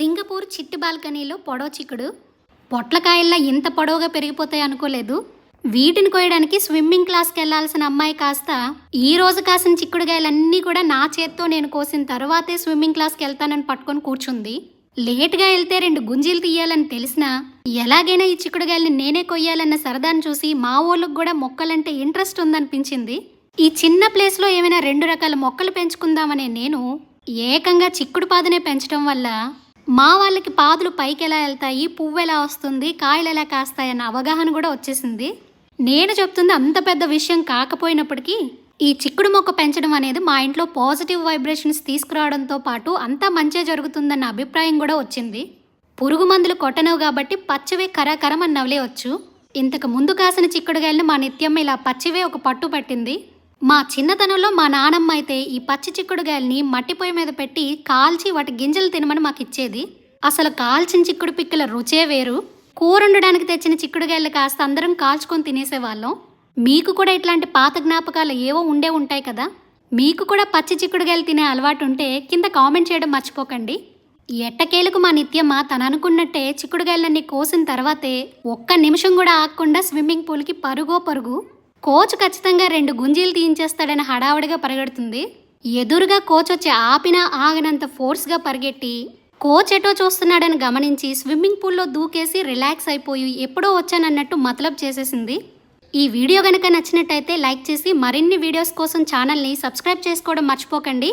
Singapore చిట్టు బాల్కనీలో పొడవ చిక్కుడు. పొట్లకాయల్లా ఇంత పొడవుగా పెరిగిపోతాయి అనుకోలేదు. వీటిని కోయడానికి స్విమ్మింగ్ క్లాస్కి వెళ్ళాల్సిన అమ్మాయి కాస్త ఈ రోజు కాసిన చిక్కుడుకాయలన్నీ కూడా నా చేత్తో నేను కోసిన తర్వాతే స్విమ్మింగ్ క్లాస్కి వెళ్తానని పట్టుకొని కూర్చుంది. లేట్గా వెళ్తే రెండు గుంజీలు తీయాలని తెలిసినా ఎలాగైనా ఈ చిక్కుడుకాయల్ని నేనే కొయ్యాలన్న సరదాను చూసి మా ఊళ్ళకు కూడా మొక్కలంటే ఇంట్రెస్ట్ ఉందనిపించింది. ఈ చిన్న ప్లేస్లో ఏమైనా రెండు రకాల మొక్కలు పెంచుకుందామనే నేను ఏకంగా చిక్కుడు పాదునే పెంచడం వల్ల మా వాళ్ళకి పాదులు పైకి ఎలా వెళ్తాయి? పువ్వు ఎలా వస్తుంది? కాయలు ఎలా కాస్తాయి? అన్న అవగాహన కూడా వచ్చేసింది. నేను చెప్తుంది అంత పెద్ద విషయం కాకపోయినప్పటికీ ఈ చిక్కుడు మొక్క పెంచడం అనేది మా ఇంట్లో పాజిటివ్ వైబ్రేషన్స్ తీసుకురావడంతో పాటు అంతా మంచిగా జరుగుతుందన్న అభిప్రాయం కూడా వచ్చింది. పురుగు మందులు కొట్టనవు కాబట్టి పచ్చవే కరాకరం అని నవలేవచ్చు ఇంతకు ముందు కాసిన చిక్కుడుగాయలను మా నిత్యమ్మ ఇలా పచ్చివే ఒక పట్టు పట్టింది. మా చిన్నతనంలో మా నానమ్మ అయితే ఈ పచ్చి చిక్కుడుగాయల్ని మట్టి పొయ్యి మీద పెట్టి కాల్చి వాటి గింజలు తినమని మాకు ఇచ్చేది. అసలు కాల్చిన చిక్కుడు పిక్కల రుచే వేరు. కూర వండడానికి తెచ్చిన చిక్కుడుగాయలు కాస్త అందరం కాల్చుకొని తినేసేవాళ్ళం. మీకు కూడా ఇట్లాంటి పాత జ్ఞాపకాలు ఏవో ఉండే ఉంటాయి కదా? మీకు కూడా పచ్చి చిక్కుడుగాయలు తినే అలవాటు ఉంటే కింద కామెంట్ చేయడం మర్చిపోకండి. ఎట్టకేలకు మా నిత్యమ్మ తను అనుకున్నట్టే చిక్కుడుగాయలన్నీ కోసిన తర్వాతే ఒక్క నిమిషం కూడా ఆగకుండా స్విమ్మింగ్ పూల్కి పరుగో పరుగు. కోచ్ ఖచ్చితంగా రెండు గుంజీలు తీయించేస్తాడని హడావుడిగా పరిగెడుతుంది. ఎదురుగా కోచ్ వచ్చి ఆపినా ఆగనంత ఫోర్స్గా పరిగెట్టి కోచ్ ఎటో చూస్తున్నాడని గమనించి స్విమ్మింగ్ పూల్లో దూకేసి రిలాక్స్ అయిపోయి ఎప్పుడో వచ్చానన్నట్టు మతలబ్ చేసేసింది. ఈ వీడియో కనుక నచ్చినట్టయితే లైక్ చేసి మరిన్ని వీడియోస్ కోసం ఛానల్ని సబ్స్క్రైబ్ చేసుకోవడం మర్చిపోకండి.